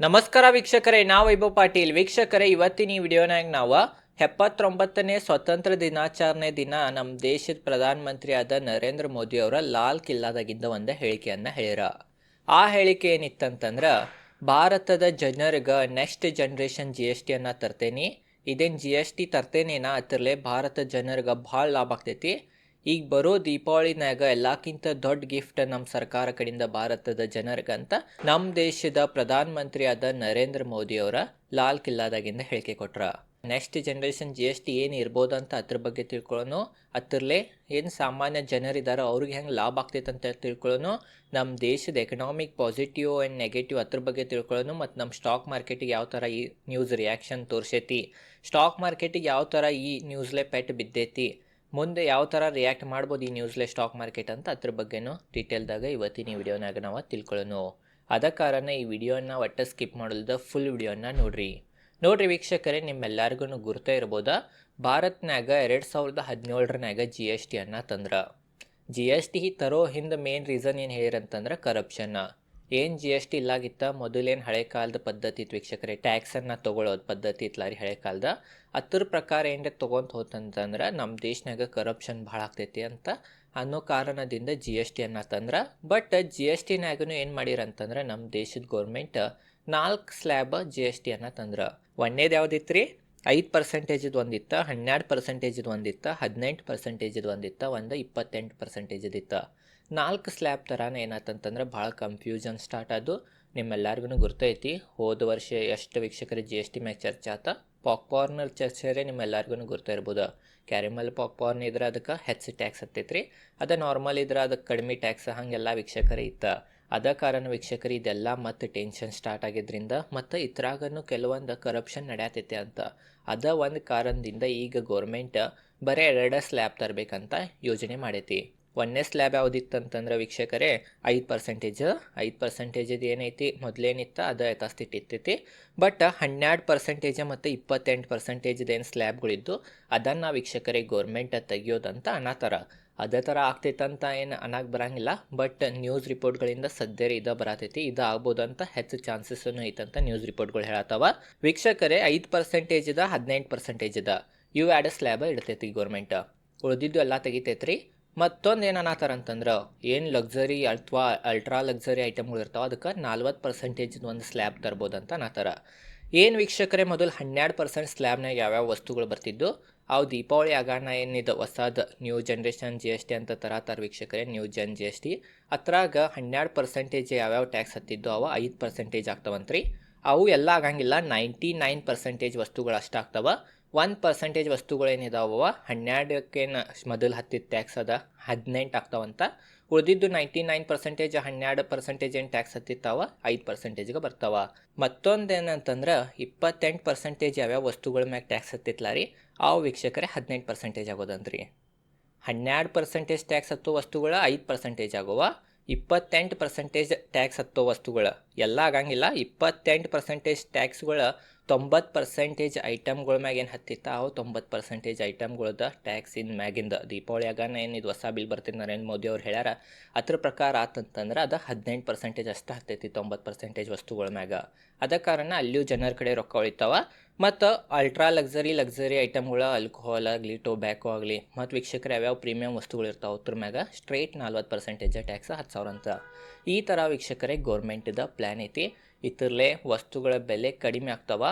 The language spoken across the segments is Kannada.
ನಮಸ್ಕಾರ ವೀಕ್ಷಕರೇ, ನಾವು ವೈಭವ್ ಪಾಟೀಲ್. ವೀಕ್ಷಕರೇ, ಇವತ್ತಿನ ಈ ವಿಡಿಯೋನಾಗ ನಾವು ಎಪ್ಪತ್ತೊಂಬತ್ತನೇ ಸ್ವತಂತ್ರ ದಿನಾಚರಣೆ ದಿನ ನಮ್ಮ ದೇಶದ ಪ್ರಧಾನಮಂತ್ರಿ ಆದ ನರೇಂದ್ರ ಮೋದಿ ಅವರ ಲಾಲ್ ಕಿಲ್ಲಾದಾಗಿದ್ದ ಒಂದು ಹೇಳಿಕೆಯನ್ನು ಹೇಳ್ಯಾರ ಆ ಹೇಳಿಕೆ ಏನಿತ್ತಂತಂದ್ರೆ, ಭಾರತದ ಜನರಿಗೆ ನೆಕ್ಸ್ಟ್ ಜನ್ರೇಷನ್ ಜಿ ಎಸ್ ಟಿಯನ್ನು ತರ್ತೇನೆ. ಇದೇನು ಜಿ ಎಸ್ ಟಿ ತರ್ತೇನೇನ ಅದರಲ್ಲೇ ಭಾರತ ಜನರಿಗೆ ಭಾಳ ಲಾಭ ಆಗ್ತೈತಿ. ಈಗ ಬರೋ ದೀಪಾವಳಿನಾಗ ಎಲ್ಲಕ್ಕಿಂತ ದೊಡ್ಡ ಗಿಫ್ಟ್ ನಮ್ಮ ಸರ್ಕಾರ ಕಡೆಯಿಂದ ಭಾರತದ ಜನರಿಗಂತ ನಮ್ಮ ದೇಶದ ಪ್ರಧಾನಮಂತ್ರಿ ಆದ ನರೇಂದ್ರ ಮೋದಿ ಅವರ ಲಾಲ್ ಕಿಲ್ಲಾದಾಗಿಂದ ಹೇಳಿಕೆ ಕೊಟ್ರ. Next generation G S T ಏನು ಇರ್ಬೋದು ಅಂತ ಅದ್ರ ಬಗ್ಗೆ ತಿಳ್ಕೊಳ್ಳೋನು ಅದರಲ್ಲೇ ಏನು ಸಾಮಾನ್ಯ ಜನರಿದ್ದಾರೆ ಅವ್ರಿಗೆ ಹೆಂಗೆ ಲಾಭ ಆಗ್ತೈತೆ ಅಂತ ತಿಳ್ಕೊಳ್ಳೋನು ನಮ್ಮ ದೇಶದ ಎಕನಾಮಿಕ್ ಪಾಸಿಟಿವ್ ಆ್ಯಂಡ್ ನೆಗೆಟಿವ್ ಅದ್ರ ಬಗ್ಗೆ ತಿಳ್ಕೊಳ್ಳೋನು ಮತ್ತು ನಮ್ಮ ಸ್ಟಾಕ್ ಮಾರ್ಕೆಟಿಗೆ ಯಾವ ಥರ ಈ ನ್ಯೂಸ್ ರಿಯಾಕ್ಷನ್ ತೋರಿಸೈತಿ? ಸ್ಟಾಕ್ ಮಾರ್ಕೆಟಿಗೆ ಯಾವ ಥರ ಈ ನ್ಯೂಸ್ಲೆ ಪೆಟ್ ಬಿದ್ದೈತಿ? ಮುಂದೆ ಯಾವ ಥರ ರಿಯಾಕ್ಟ್ ಮಾಡ್ಬೋದು ಈ ನ್ಯೂಸ್ಲೆ ಸ್ಟಾಕ್ ಮಾರ್ಕೆಟ್ ಅಂತ, ಅದ್ರ ಬಗ್ಗೆನೂ ಡೀಟೇಲ್ದಾಗ ಇವತ್ತಿನ ಈ ವಿಡಿಯೋನಾಗ ನಾವು ತಿಳ್ಕೊಳ್ಳೋಣ ಅದ ಕಾರಣ ಈ ವಿಡಿಯೋನ ಒಟ್ಟು ಸ್ಕಿಪ್ ಮಾಡಲ್ದ ಫುಲ್ ವಿಡಿಯೋನ ನೋಡ್ರಿ. ನೋಡ್ರಿ ವೀಕ್ಷಕರೇ ನಿಮ್ಮೆಲ್ಲರಿಗೂ ಗುರುತೇ ಇರ್ಬೋದು. ಭಾರತ್ನಾಗ ಎರಡು ಸಾವಿರದ ಹದಿನೇಳರನಾಗ ಜಿ ಎಸ್ ಟಿಯನ್ನು ತಂದ್ರ. ಜಿ ಎಸ್ ಟಿ ತರೋ ಹಿಂದೆ ಮೇನ್ ರೀಸನ್ ಏನು ಹೇಳಿರಂತಂದ್ರೆ ಕರಪ್ಷನ್ನ ಏನು ಜಿ ಎಸ್ ಟಿ ಇಲ್ಲಾಗಿತ್ತ, ಮೊದಲೇನು ಹಳೆ ಕಾಲದ ಪದ್ಧತಿ ಇತ್ತು ವೀಕ್ಷಕರೇ? ಟ್ಯಾಕ್ಸನ್ನು ತೊಗೊಳೋದು ಪದ್ಧತಿ ಇತ್ತು ರೀ ಹಳೆ ಕಾಲದ. ಅದ್ರ ಪ್ರಕಾರ ಏನ್ರ ತೊಗೊಂತ ಹೋತಂತಂದ್ರೆ ನಮ್ಮ ದೇಶನಾಗ ಕರಪ್ಷನ್ ಭಾಳ ಆಗ್ತೈತಿ ಅಂತ ಅನ್ನೋ ಕಾರಣದಿಂದ ಜಿ ಎಸ್ ಟಿ ಅನ್ನತ್ತಂದ್ರೆ ಬಟ್ ಜಿ ಎಸ್ ಟಿನಾಗೂ ಏನು ಮಾಡಿರಂತಂದ್ರೆ ನಮ್ಮ ದೇಶದ ಗೌರ್ಮೆಂಟ್ ನಾಲ್ಕು ಸ್ಲ್ಯಾಬ್ ಜಿ ಎಸ್ ಟಿ ಅನ್ನತ್ತಂದ್ರೆ ಒಂದೇದು ಯಾವ್ದಿತ್ತು ರೀ? ಐದು ಪರ್ಸೆಂಟೇಜದು ಒಂದಿತ್ತ ಹನ್ನೆರಡು ಪರ್ಸೆಂಟೇಜದು ಒಂದಿತ್ತು, ಹದಿನೆಂಟು ಪರ್ಸೆಂಟೇಜದು ಒಂದಿತ್ತು, ಒಂದು ಇಪ್ಪತ್ತೆಂಟು ಪರ್ಸೆಂಟೇಜದಿತ್ತು ನಾಲ್ಕು ಸ್ಲ್ಯಾಬ್ ಥರನೇ ಏನಾಯ್ತಂತಂದ್ರೆ ಭಾಳ ಕನ್ಫ್ಯೂಷನ್ ಸ್ಟಾರ್ಟ್ ಆದು ನಿಮ್ಮೆಲ್ಲರಿಗೂ ಗುರ್ತೈತಿ. ಹೋದ ವರ್ಷ ಎಷ್ಟು ವೀಕ್ಷಕರ ಜಿ ಎಸ್ ಟಿ ಮ್ಯಾಗ ಚರ್ಚೆ ಆತ? ಪಾಪ್ಕಾರ್ನರ್ ಚರ್ಚೆರೆ ನಿಮ್ಮೆಲ್ಲರಿಗೂ ಗುರ್ತಾ ಇರ್ಬೋದು ಕ್ಯಾರಿಮಲ್ ಪಾಪ್ಕಾರ್ನ್ ಇದ್ರೆ ಅದಕ್ಕೆ ಹೆಚ್ಚು ಟ್ಯಾಕ್ಸ್ ಹತ್ತೈತ್ರಿ. ಅದೇ ನಾರ್ಮಲ್ ಇದ್ರೆ ಅದಕ್ಕೆ ಕಡಿಮೆ ಟ್ಯಾಕ್ಸ್ ಹಾಗೆಲ್ಲ ವೀಕ್ಷಕರೇ ಇತ್ತು. ಅದ ಕಾರಣ ವೀಕ್ಷಕರು ಇದೆಲ್ಲ ಮತ್ತು ಟೆನ್ಷನ್ ಸ್ಟಾರ್ಟ್ ಆಗಿದ್ರಿಂದ ಮತ್ತು ಇದ್ರಾಗನು ಕೆಲವೊಂದು ಕರಪ್ಷನ್ ನಡೆಯತೈತೆ ಅಂತ. ಅದ ಒಂದು ಕಾರಣದಿಂದ ಈಗ ಗೌರ್ಮೆಂಟ್ ಬರೀ ಎರಡ ಸ್ಲ್ಯಾಬ್ ತರಬೇಕಂತ ಯೋಜನೆ ಮಾಡೈತಿ. ಒಂದನೇ ಸ್ಲ್ಯಾಬ್ ಯಾವುದಿತ್ತಂತಂದ್ರೆ ವೀಕ್ಷಕರೇ, ಐದು ಪರ್ಸೆಂಟೇಜ್ ಐದು ಪರ್ಸೆಂಟೇಜದು ಏನೈತಿ? ಮೊದಲೇನಿತ್ತು, ಅದು ಯಥಾಸ್ಥಿತಿ ಬಟ್ ಹನ್ನೆರಡು ಪರ್ಸೆಂಟೇಜ್ ಮತ್ತು ಇಪ್ಪತ್ತೆಂಟು ಪರ್ಸೆಂಟೇಜ್ದು ಏನು ಸ್ಲ್ಯಾಬ್ಗಳಿದ್ದು ಅದನ್ನು ವೀಕ್ಷಕರೇ ಗೌರ್ಮೆಂಟ್ ತೆಗಿಯೋದಂತ ಅನ್ನತ್ತಾರ ಅದೇ ಥರ ಆಗ್ತೈತಂತ ಏನು ಅನ್ನಕ್ಕೆ ಬರಂಗಿಲ್ಲ. ಬಟ್ ನ್ಯೂಸ್ ರಿಪೋರ್ಟ್ಗಳಿಂದ ಸದ್ಯ ಇದು ಬರತೈತಿ. ಇದು ಆಗ್ಬೋದಂತ ಹೆಚ್ಚು ಚಾನ್ಸಸ್ಸನ್ನು ಐತಂತ ನ್ಯೂಸ್ ರಿಪೋರ್ಟ್ಗಳು ಹೇಳತ್ತವ ವೀಕ್ಷಕರೇ, ಐದು ಪರ್ಸೆಂಟೇಜದ ಹದಿನೆಂಟು ಪರ್ಸೆಂಟೇಜದ ಇವು ಎರಡು ಸ್ಲ್ಯಾಬ್ ಇಡ್ತೈತಿ ಗೌರ್ಮೆಂಟ್ ಉಳಿದಿದ್ದು ಎಲ್ಲ ತೆಗಿತೈತ್ರಿ. ಮತ್ತೊಂದು ಏನು ಅಂತಂದ್ರೆ, ಏನು ಲಕ್ಸರಿ ಅಥವಾ ಅಲ್ಟ್ರಾ ಲಕ್ಸರಿ ಐಟಮ್ಗಳು ಇರ್ತಾವೆ, ಅದಕ್ಕೆ ನಲ್ವತ್ತು ಪರ್ಸೆಂಟೇಜ್ದು ಒಂದು ಸ್ಲ್ಯಾಬ್ ತರ್ಬೋದು ಅಂತ ಅನ್ನತ್ತಾರ ಏನು ವೀಕ್ಷಕರೇ, ಮೊದಲು ಹನ್ನೆರಡು ಪರ್ಸೆಂಟ್ ಸ್ಲ್ಯಾಬ್ನಾಗ ಯಾವ್ಯಾವ ವಸ್ತುಗಳು ಬರ್ತಿದ್ದು, ಅವು ದೀಪಾವಳಿ ಆಗಾಣ ಏನಿದೆ ಹೊಸದು new generation G S T ಅಂತ ತರತಾರ ವೀಕ್ಷಕರೇ new gen G S T ಅದ್ರಾಗ ಹನ್ನೆರಡು ಪರ್ಸೆಂಟೇಜ್ ಯಾವ್ಯಾವ ಟ್ಯಾಕ್ಸ್ ಹತ್ತಿದ್ದು ಅವ ಐದು ಪರ್ಸೆಂಟೇಜ್ ಆಗ್ತಾವಂತ್ರಿ. ಅವು ಎಲ್ಲ ಆಗಂಗಿಲ್ಲ ನೈಂಟಿ ನೈನ್ ಪರ್ಸೆಂಟೇಜ್ ವಸ್ತುಗಳು ಅಷ್ಟು ಒನ್ ಪರ್ಸೆಂಟೇಜ್ ವಸ್ತುಗಳು ಏನಿದಾವ ಹನ್ನೆರಡಕ್ಕೇನು ಮೊದಲು ಹತ್ತಿದ ಟ್ಯಾಕ್ಸ್ ಅದ, ಹದಿನೆಂಟು ಆಗ್ತಾವಂತ. ಉಳಿದಿದ್ದು ನೈಂಟಿ ನೈನ್ ಪರ್ಸೆಂಟೇಜ್ ಹನ್ನೆರಡು ಪರ್ಸೆಂಟೇಜ್ ಏನು ಟ್ಯಾಕ್ಸ್ ಹತ್ತಿತ್ತಾವ? ಐದು ಪರ್ಸೆಂಟೇಜ್ಗೆ ಬರ್ತಾವ. ಮತ್ತೊಂದು ಏನಂತಂದ್ರೆ ಇಪ್ಪತ್ತೆಂಟು ಪರ್ಸೆಂಟೇಜ್ ಯಾವ್ಯಾವ ವಸ್ತುಗಳ ಮ್ಯಾಗ ಟ್ಯಾಕ್ಸ್ ಹತ್ತಿತ್ತಲ್ಲ ರೀ ಆ ವೀಕ್ಷಕರೇ ಹದಿನೆಂಟು ಪರ್ಸೆಂಟೇಜ್ ಆಗೋದಂತ್ರಿ. ಹನ್ನೆರಡು ಪರ್ಸೆಂಟೇಜ್ ಟ್ಯಾಕ್ಸ್ ಹತ್ತೋ ವಸ್ತುಗಳು ಐದು ಪರ್ಸೆಂಟೇಜ್ ಆಗುವ. ಇಪ್ಪತ್ತೆಂಟು ಪರ್ಸೆಂಟೇಜ್ ಟ್ಯಾಕ್ಸ್ ಹತ್ತೋ ವಸ್ತುಗಳು, ಎಲ್ಲ ಆಗಂಗಿಲ್ಲ. ಇಪ್ಪತ್ತೆಂಟು ಪರ್ಸೆಂಟೇಜ್ ಟ್ಯಾಕ್ಸ್ಗಳು ತೊಂಬತ್ತು ಪರ್ಸೆಂಟೇಜ್ ಐಟಮ್ಗಳ ಮ್ಯಾಗ ಏನು ಹತ್ತಿತ್ತ? ಅವು ತೊಂಬತ್ತು ಪರ್ಸೆಂಟೇಜ್ ಐಟಮ್ಗಳದ ಟ್ಯಾಕ್ಸಿನ ಮ್ಯಾಗಿಂದ. ದೀಪಾವಳಿಯಾಗನ ಏನು ಇದು ಹೊಸ ಬಿಲ್ ಬರ್ತಿದ್ದು ನರೇಂದ್ರ ಮೋದಿ ಅವ್ರು ಹೇಳ್ಯಾರ? ಅದ್ರ ಪ್ರಕಾರ ಆತಂತಂದ್ರೆ ಅದು ಹದಿನೆಂಟು ಪರ್ಸೆಂಟೇಜ್ ಅಷ್ಟು ಹತ್ತೈತಿ ತೊಂಬತ್ತು ಪರ್ಸೆಂಟೇಜ್ ವಸ್ತುಗಳ ಮ್ಯಾಗ. ಅದ ಕಾರಣ ಅಲ್ಲಿಯೂ ಜನರ ಕಡೆ ರೊಕ್ಕ ಉಳಿತಾವ. ಮತ್ತು ಅಲ್ಟ್ರಾ ಲಕ್ಸರಿ ಲಕ್ಸರಿ ಐಟಮ್ಗಳು ಆಲ್ಕೋಹಾಲ್ ಆಗಲಿ ಟೊಬ್ಯಾಕೋ ಆಗಲಿ, ಮತ್ತು ವೀಕ್ಷಕರು ಯಾವ್ಯಾವ ಪ್ರೀಮಿಯಂ ವಸ್ತುಗಳು ಇರ್ತಾವೆ ಅದ್ರ ಮ್ಯಾಗ ಸ್ಟ್ರೇಟ್ ನಲ್ವತ್ತು ಪರ್ಸೆಂಟೇಜ್ ಟ್ಯಾಕ್ಸ್ ಹತ್ತು ಸಾವಿರ ಅಂತ ಈ ಥರ ವೀಕ್ಷಕರೇ ಗೌರ್ಮೆಂಟ್ದ ಪ್ಲ್ಯಾನ್ ಐತಿ. ಇತರಲೆ ವಸ್ತುಗಳ ಬೆಲೆ ಕಡಿಮೆ ಆಗ್ತಾವ.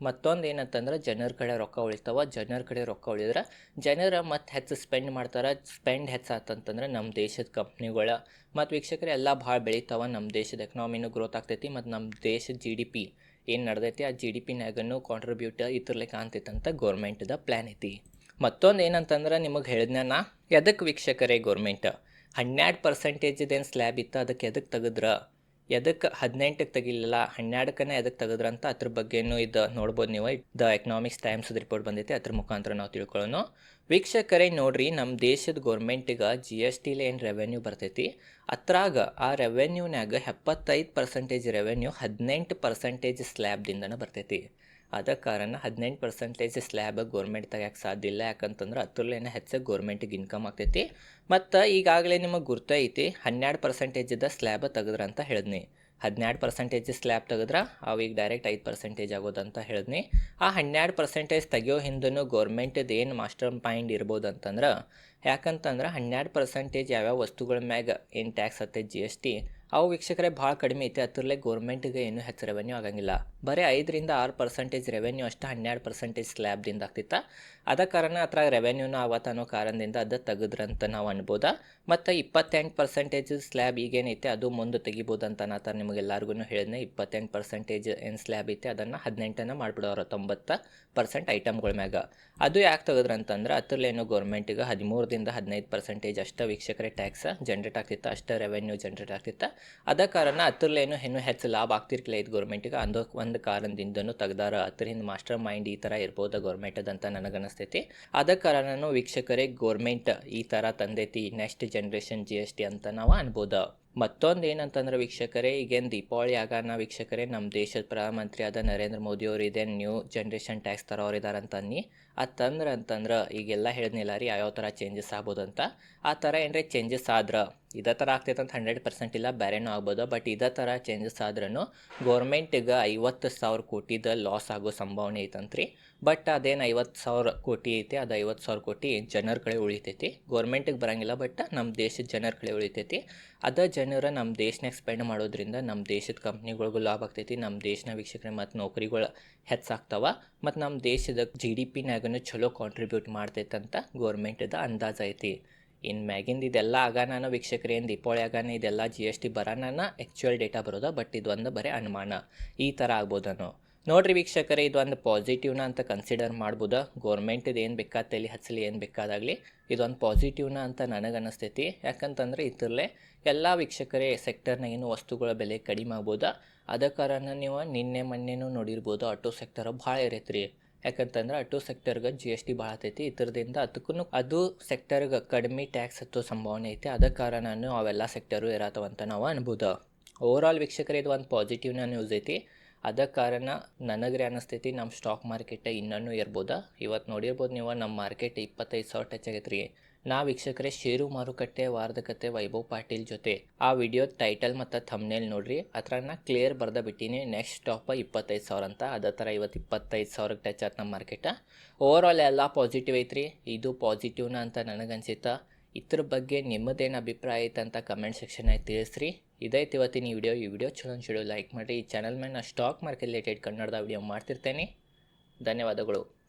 ಮತ್ತೊಂದು ಏನಂತಂದ್ರೆ ಜನರ ಕಡೆ ರೊಕ್ಕ ಉಳಿತಾವ. ಜನರ ಕಡೆ ರೊಕ್ಕ ಉಳಿದ್ರೆ ಜನರ ಮತ್ತು ಹೆಚ್ಚು ಸ್ಪೆಂಡ್ ಮಾಡ್ತಾರೆ. ಸ್ಪೆಂಡ್ ಹೆಚ್ಚಾತಂತಂದ್ರೆ ನಮ್ಮ ದೇಶದ ಕಂಪ್ನಿಗಳ ಮತ್ತು ವೀಕ್ಷಕರು, ಎಲ್ಲ ಭಾಳ ಬೆಳಿತಾವ ನಮ್ಮ ದೇಶದ ಎಕನಾಮಿನೂ ಗ್ರೋತ್ ಆಗ್ತೈತಿ. ಮತ್ತು ನಮ್ಮ ದೇಶದ ಜಿ ಡಿ ಪಿ ಏನು ನಡೆದೈತಿ, ಆ ಜಿ ಡಿ ಕಾಂಟ್ರಿಬ್ಯೂಟ್ ಇತರಲೆ ಕಾಣ್ತೈತಂತ ಗೌರ್ಮೆಂಟ್ದ ಪ್ಲ್ಯಾನ್ ಐತಿ. ಮತ್ತೊಂದು ಏನಂತಂದ್ರೆ ನಿಮಗೆ ಹೇಳಿದ್ನ ಎದಕ್ಕೆ ವೀಕ್ಷಕರೇ ಗೌರ್ಮೆಂಟ್ ಹನ್ನೆರಡು ಪರ್ಸೆಂಟೇಜ್ದೇನು ಸ್ಲ್ಯಾಬ್ ಇತ್ತು ಅದಕ್ಕೆ ಎದಕ್ಕೆ ತೆಗೆದ್ರ? ಎದಕ್ಕೆ ಹದಿನೆಂಟಕ್ಕೆ ತೆಗಿಲಿಲ್ಲ, ಹನ್ನೆರಡಕ್ಕನೇ ಎದಕ್ಕೆ ತೆಗೆದ್ರಂತ ಅದ್ರ ಬಗ್ಗೆನೂ ಇದು ನೋಡ್ಬೋದು ನೀವು. ದ ಎಕನಾಮಿಕ್ಸ್ ಟೈಮ್ಸ್ ರಿಪೋರ್ಟ್ ಬಂದೈತೆ, ಅದ್ರ ಮುಖಾಂತರ ನಾವು ತಿಳ್ಕೊಳ್ಳೋಣ ವೀಕ್ಷಕರೇ, ನೋಡ್ರಿ ನಮ್ಮ ದೇಶದ ಗೌರ್ಮೆಂಟಿಗೆ ಜಿ ಎಸ್ ಟಿಲಿ ಏನು ರೆವೆನ್ಯೂ ಬರ್ತೈತಿ? ಅತ್ರಾಗ ಆ ರೆವೆನ್ಯೂನ್ಯಾಗ ಎಪ್ಪತ್ತೈದು ಪರ್ಸೆಂಟೇಜ್ ರೆವೆನ್ಯೂ ಹದಿನೆಂಟು ಪರ್ಸೆಂಟೇಜ್ ಸ್ಲ್ಯಾಬ್ದಿಂದನೇ ಬರ್ತೈತಿ. ಅದ ಕಾರಣ ಹದಿನೆಂಟು ಪರ್ಸೆಂಟೇಜ್ ಸ್ಲ್ಯಾಬ್ ಗೌರ್ಮೆಂಟ್ ತೆಗ್ಯಕ್ಕೆ ಸಾಧ್ಯ ಇಲ್ಲ. ಯಾಕಂತಂದ್ರೆ ಅದ್ರಲ್ಲೇನೆ ಹೆಚ್ಚಾಗಿ ಗೌರ್ಮೆಂಟಿಗೆ ಇನ್ಕಮ್ ಆಗ್ತೈತಿ. ಮತ್ತು ಈಗಾಗಲೇ ನಿಮಗೆ ಗುರ್ತೈತಿ, ಹನ್ನೆರಡು ಪರ್ಸೆಂಟೇಜದ ಸ್ಲ್ಯಾಬ್ ತೆಗೆದ್ರಂತ ಹೇಳಿದ್ನಿ. ಹದಿನೆರಡು ಪರ್ಸೆಂಟೇಜ್ ಸ್ಲ್ಯಾಬ್ ತೆಗೆದ್ರೆ ಅವೀಗ ಡೈರೆಕ್ಟ್ ಐದು ಪರ್ಸೆಂಟೇಜ್ ಆಗೋದಂತ ಹೇಳಿದ್ನಿ. ಆ ಹನ್ನೆರಡು ಪರ್ಸೆಂಟೇಜ್ ತೆಗಿಯೋ ಹಿಂದೂ ಗೌರ್ಮೆಂಟ್ದು ಏನು ಮಾಸ್ಟರ್ ಮೈಂಡ್ ಇರ್ಬೋದು ಅಂತಂದ್ರೆ ಯಾಕಂತಂದ್ರೆ ಹನ್ನೆರಡು ಪರ್ಸೆಂಟೇಜ್ ಯಾವ್ಯಾವ ವಸ್ತುಗಳ ಮ್ಯಾಗ ಏನು ಟ್ಯಾಕ್ಸ್ ಹತ್ತೆ ಜಿ ಎಸ್ ಟಿ ಅವು ವೀಕ್ಷಕರೇ ಭಾಳ ಕಡಿಮೆ ಐತೆ. ಅದರಲ್ಲೇ ಗೋರ್ಮೆಂಟಿಗೆ ಏನೂ ಹೆಚ್ಚು ರೆವೆನ್ಯೂ ಆಗಂಗಿಲ್ಲ. ಬರೀ ಐದರಿಂದ ಆರು ಪರ್ಸೆಂಟೇಜ್ ರೆವೆನ್ಯೂ ಅಷ್ಟು ಹನ್ನೆರಡು ಪರ್ಸೆಂಟೇಜ್ ಸ್ಲ್ಯಾಬ್ದಿಂದ ಆಗ್ತಿತ್ತ. ಅದ ಕಾರಣ ಅದ್ರಾಗ ರೆವೆನ್ಯೂನ ಅವತ್ತು ಅನ್ನೋ ಕಾರಣದಿಂದ ಅದು ತೆಗೆದ್ರಂತ ನಾವು ಅನ್ಬೋದ. ಮತ್ತು ಇಪ್ಪತ್ತೆಂಟು ಪರ್ಸೆಂಟೇಜ್ ಸ್ಲ್ಯಾಬ್ ಈಗೇನೈತೆ ಅದು ಮುಂದೆ ತೆಗಿಬೋದು ಅಂತ ನಾ ನಿಮಗೆಲ್ಲರಿಗೂ ಹೇಳಿದ್ನೆ. ಇಪ್ಪತ್ತೆಂಟು ಪರ್ಸೆಂಟೇಜ್ ಏನು ಸ್ಲ್ಯಾಬ್ ಐತೆ, ಅದನ್ನು ಹದಿನೆಂಟನ್ನು ಮಾಡಿಬಿಡೋರು ತೊಂಬತ್ತು ಪರ್ಸೆಂಟ್ ಐಟಮ್ಗಳ ಮ್ಯಾಗ. ಅದು ಯಾಕೆ ತೆಗೆದ್ರಂತಂದ್ರೆ ಅದ್ರಲ್ಲೇನು ಗೌರ್ಮೆಂಟಿಗೆ ಹದಿಮೂರರಿಂದ ಹದಿನೈದು ಪರ್ಸೆಂಟೇಜ್ ಅಷ್ಟು ವೀಕ್ಷಕರೇ ಟ್ಯಾಕ್ಸ್ ಜನ್ರೇಟ್ ಆಗ್ತಿತ್ತು, ಅಷ್ಟು ರೆವೆನ್ಯೂ ಜನ್ರೇಟ್ ಆಗ್ತಿತ್ತು. ಅದ ಕಾರಣ ಅದ್ರಲ್ಲೇನು ಹೆಣ್ಣು ಹೆಚ್ಚು ಲಾಭ ಆಗ್ತಿರ್ಲಿಲ್ಲ ಇದು ಗೌರ್ಮೆಂಟಿಗೆ ಅಂದೋ ಒಂದು ಕಾರಣದಿಂದನೂ ತೆಗ್ದಾರ. ಅದ್ರಿಂದ ಮಾಸ್ಟರ್ ಮೈಂಡ್ ಈ ಥರ ಇರ್ಬೋದು ಗೌರ್ಮೆಂಟದ ಅಂತ ನನಗನ್ನಿಸ್ತೈತಿ ಅದ ಕಾರಣನೂ ವೀಕ್ಷಕರೇ ಗೋರ್ಮೆಂಟ್ ಈ ಥರ ತಂದೈತಿ next generation G S T ಅಂತ ನಾವು ಅನ್ಬೋದು. ಮತ್ತೊಂದು ಏನಂತಂದ್ರೆ ವೀಕ್ಷಕರೇ, ಈಗೇನು ದೀಪಾವಳಿ ಆಗಾನ ವೀಕ್ಷಕರೇ ನಮ್ಮ ದೇಶದ ಪ್ರಧಾನಮಂತ್ರಿ ಆದ ನರೇಂದ್ರ ಮೋದಿ ಅವರು ನ್ಯೂ ಜನ್ರೇಷನ್ ಟ್ಯಾಕ್ಸ್ ತರೋರಿದ್ದಾರೆ ಅಂತ ಅನ್ನಿ. ಅದು ತಂದ್ರೆ ಅಂತಂದ್ರೆ ಈಗೆಲ್ಲ ಹೇಳಿದ್ನಿಲ್ಲ ರೀ ಯಾವ್ಯಾವ ಥರ ಚೇಂಜಸ್ ಆಗ್ಬೋದಂತ. ಆ ಥರ ಏನರೇ ಚೇಂಜಸ್ ಆದ್ರೆ ಇದೇ ಥರ ಆಗ್ತೈತೆ ಅಂತ ಹಂಡ್ರೆಡ್ ಪರ್ಸೆಂಟ್ ಇಲ್ಲ, ಬೇರೆನೂ ಆಗ್ಬೋದು. ಬಟ್ ಇದೇ ಥರ ಚೇಂಜಸ್ ಆದ್ರೂ ಗೌರ್ಮೆಂಟಿಗೆ ಐವತ್ತು ಸಾವಿರ ಕೋಟಿದ ಲಾಸ್ ಆಗೋ ಸಂಭಾವನೆ ಐತಂತ್ರಿ. ಬಟ್ ಅದೇನು ಐವತ್ತು ಸಾವಿರ ಕೋಟಿ ಐತಿ, ಅದು ಐವತ್ತು ಸಾವಿರ ಕೋಟಿ ಜನರ ಕಡೆ ಉಳಿತೈತಿ. ಗೌರ್ಮೆಂಟಿಗೆ ಬರಂಗಿಲ್ಲ ಬಟ್ ನಮ್ಮ ದೇಶದ ಜನರ ಕಡೆ ಉಳಿತೈತಿ. ಅದ ಜನರ ನಮ್ಮ ದೇಶನಾಗ ಸ್ಪೆಂಡ್ ಮಾಡೋದ್ರಿಂದ ನಮ್ಮ ದೇಶದ ಕಂಪ್ನಿಗಳಿಗೂ ಲಾಭ ಆಗ್ತೈತಿ ನಮ್ಮ ದೇಶನ ವೀಕ್ಷಕರ ಮತ್ತು ನೌಕರಿಗಳು ಹೆಚ್ಚಾಗ್ತಾವ ಮತ್ತು ನಮ್ಮ ದೇಶದ ಜಿ ಡಿ ಪಿನಾಗೂ ಚಲೋ ಕಾಂಟ್ರಿಬ್ಯೂಟ್ ಮಾಡ್ತೈತಂತ ಗೌರ್ಮೆಂಟದ ಅಂದಾಜು ಐತಿ. ಇನ್ನು ಮ್ಯಾಗಿಂದ ಇದೆಲ್ಲ ಆಗಾನ ವೀಕ್ಷಕರು ಏನು ದೀಪಾವಳಿ ಆಗಾನ ಇದೆಲ್ಲ ಜಿ ಎಸ್ ಟಿ ಬರೋಣ ಆ್ಯಕ್ಚುಯಲ್ ಡೇಟಾ ಬರೋದ ಬಟ್ ಇದು ಒಂದು ಬರೀ ಅನುಮಾನ. ಈ ಥರ ಆಗ್ಬೋದನೋ? ನೋಡ್ರಿ ವೀಕ್ಷಕರೇ, ಇದೊಂದು ಪಾಸಿಟಿವ್ನ ಅಂತ ಕನ್ಸಿಡರ್ ಮಾಡ್ಬೋದು? ಗೌರ್ಮೆಂಟದು ಏನು ಬೇಕಾದ, ತಲೆ ಹಚ್ಚಲಿ ಏನು ಬೇಕಾದಾಗಲಿ ಇದೊಂದು ಪಾಸಿಟಿವ್ನ ಅಂತ ನನಗೆ ಅನ್ನಿಸ್ತೈತಿ ಯಾಕಂತಂದ್ರೆ ಇದರಲ್ಲೇ ಎಲ್ಲ ವೀಕ್ಷಕರೇ ಸೆಕ್ಟರ್ನ ಏನು ವಸ್ತುಗಳ ಬೆಲೆ ಕಡಿಮೆ ಆಗ್ಬೋದು? ಅದ ಕಾರಣ ನೀವು ನಿನ್ನೆ, ಮೊನ್ನೆನೂ ನೋಡಿರ್ಬೋದು ಆಟೋ ಸೆಕ್ಟರ್ ಭಾಳ ಇರೈತ್ರಿ. ಯಾಕಂತಂದ್ರೆ ಆಟೋ ಸೆಕ್ಟರ್ಗೆ ಜಿ ಎಸ್ ಟಿ ಭಾಳ ಆತೈತಿ ಇದರದಿಂದ ಅದಕ್ಕೂ ಅದು ಸೆಕ್ಟರ್ಗೆ ಕಡಿಮೆ ಟ್ಯಾಕ್ಸ್ ಹತ್ತೋ ಸಂಭಾವನೆ ಐತಿ. ಅದ ಕಾರಣನೂ ಅವೆಲ್ಲ ಸೆಕ್ಟರು ಇರತ್ತವಂತ ನಾವು ಅನ್ಬೋದು. ಓವರಾಲ್ ವೀಕ್ಷಕರ, ಇದು ಒಂದು ಪಾಸಿಟಿವ್ನ ನ್ಯೂಸ್ ಐತಿ. ಅದ ಕಾರಣ ನನಗ್ರೆ ಅನ್ನಿಸ್ತೈತಿ ನಮ್ಮ ಸ್ಟಾಕ್ ಮಾರ್ಕೆಟ್ ಇನ್ನೂ ಇರ್ಬೋದು ಇವತ್ತು ನೋಡಿರ್ಬೋದು ನೀವು ನಮ್ಮ ಮಾರ್ಕೆಟ್ ಇಪ್ಪತ್ತೈದು ಸಾವಿರ ಟಚ್ ಆಗೈತೆ ರೀ ನಾ ವೀಕ್ಷಕರೇ ಷೇರು ಮಾರುಕಟ್ಟೆ ವಾರ್ಧಕತೆ ಕತೆ ವೈಭವ್ ಪಾಟೀಲ್ ಜೊತೆ. ಆ ವಿಡಿಯೋ ಟೈಟಲ್ ಮತ್ತು ಥಮ್ನೇಲ್ ನೋಡ್ರಿ. ಅದ್ರ ನಾ ಕ್ಲಿಯರ್ ಬರ್ದ ಬಿಟ್ಟಿನಿ. ನೆಕ್ಸ್ಟ್ ಸ್ಟಾಪ್ ಇಪ್ಪತ್ತೈದು ಸಾವಿರ ಅಂತ. ಅದ ಥರ ಇವತ್ತು ಇಪ್ಪತ್ತೈದು ಸಾವಿರಕ್ಕೆ ಟಚ್ ಆಯ್ತು ನಮ್ಮ ಮಾರ್ಕೆಟ ಓವರಾಲ್ ಎಲ್ಲ ಪಾಸಿಟಿವ್ ಐತ್ರಿ. ಇದು ಪಾಸಿಟಿವ್ನ ಅಂತ ನನಗನ್ಸಿತ್ತ. ಇದ್ರ ಬಗ್ಗೆ ನಿಮ್ಮದೇನು ಅಭಿಪ್ರಾಯ ಐತೆ ಅಂತ ಕಮೆಂಟ್ ಸೆಕ್ಷನಾಗ ತಿಳಿಸ್ರಿ. ಇದೈತೆ ಇವತ್ತಿನ ಈ ವಿಡಿಯೋ. ಈ ವಿಡಿಯೋ ಚಲೋ ಅನ್ಸಿಡೋ ಲೈಕ್ ಮಾಡಿರಿ. ಈ ಚಾನಲ್ ಮೇಲೆ ನಾನು ಸ್ಟಾಕ್ ಮಾರ್ಕೆಟ್ ರಿಲೇಟೆಡ್ ಕನ್ನಡದ ವಿಡಿಯೋ ಮಾಡ್ತಿರ್ತೇನೆ. ಧನ್ಯವಾದಗಳು.